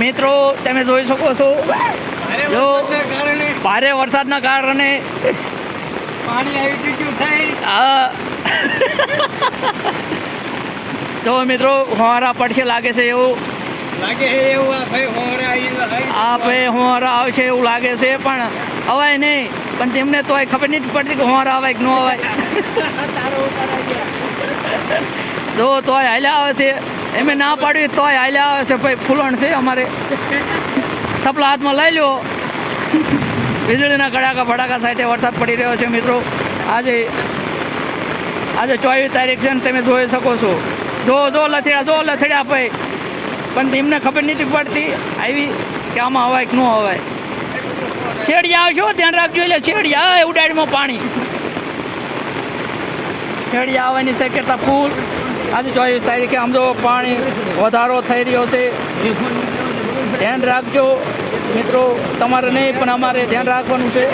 મિત્રો તમે જોઈ શકો છો. જો ભારે વરસાદના કારણે પાણી આવી ગયું છે. હા તો મિત્રો હોવારા પડશે લાગે છે એવું. લાગે એવું આ ભાઈ હોરે આવી આવશે એવું લાગે છે પણ અવાય નહીં. પણ તેમને તોય ખબર નથી પડતી કે હોવારા અવાય કે ન અવાય. જો તોય હાલ્યા આવે છે. એમે ના પાડવી તોય હાલ્યા આવે છે. ભાઈ, ફૂલણ છે અમારે. સપલા હાથમાં લઈ લો વીજળીના કડાકા ભડાકા સાથે વરસાદ પડી રહ્યો છે, મિત્રો. આજે આજે ચોવીસ તારીખ છે ને તમે જોઈ શકો છો. જો જો લથડ્યા જો લથડ્યા ભાઈ. પણ તેમને ખબર નથી પડતી આવી કે આમાં હવાય કે ન હવાય છેડિયા આવશો, ધ્યાન રાખજો એટલે છેડિયા ઉડાડીમાં પાણી. છેડિયા આવવાની શક્યતા ફૂલ. આજે ચોવીસ તારીખે આમ તો પાણી વધારો થઈ રહ્યો છે. ધ્યાન રાખજો મિત્રો, તમારે નહીં, પણ અમારે ધ્યાન રાખવાનું છે.